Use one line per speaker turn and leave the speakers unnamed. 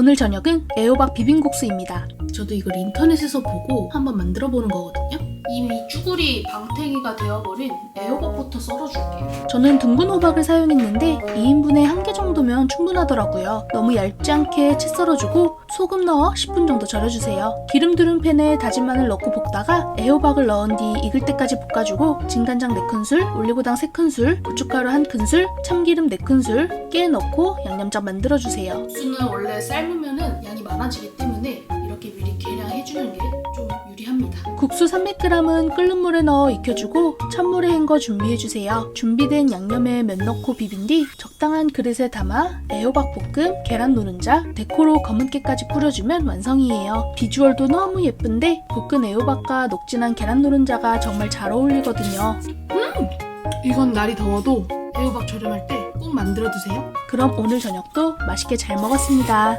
오늘 저녁은 애호박 비빔국수입니다.
저도 이걸 인터넷에서 보고 한번 만들어 보는 거거든요. 이미 쭈구리 방태기가 되어버린 애호박부터 썰어줄게요.
저는 둥근 호박을 사용했는데 2인분에 한 개 정도면 충분하더라고요. 너무 얇지 않게 채 썰어주고 소금 넣어 10분 정도 절여주세요. 기름 두른 팬에 다진 마늘 넣고 볶다가 애호박을 넣은 뒤 익을 때까지 볶아주고 진간장 4큰술, 올리고당 3큰술, 고춧가루 1큰술, 참기름 4큰술, 깨 넣고 양념장 만들어주세요.
국수는 원래 삶으면은 양이 많아지기 때문에 유리합니다.
국수 300g은 끓는 물에 넣어 익혀주고 찬물에 헹궈 준비해주세요. 준비된 양념에 면 넣고 비빈 뒤 적당한 그릇에 담아 애호박 볶음, 계란 노른자, 데코로 검은깨까지 뿌려주면 완성이에요. 비주얼도 너무 예쁜데 볶은 애호박과 녹진한 계란 노른자가 정말 잘 어울리거든요.
이건 날이 더워도 애호박 저렴할 때 꼭 만들어 두세요.
그럼 오늘 저녁도 맛있게 잘 먹었습니다.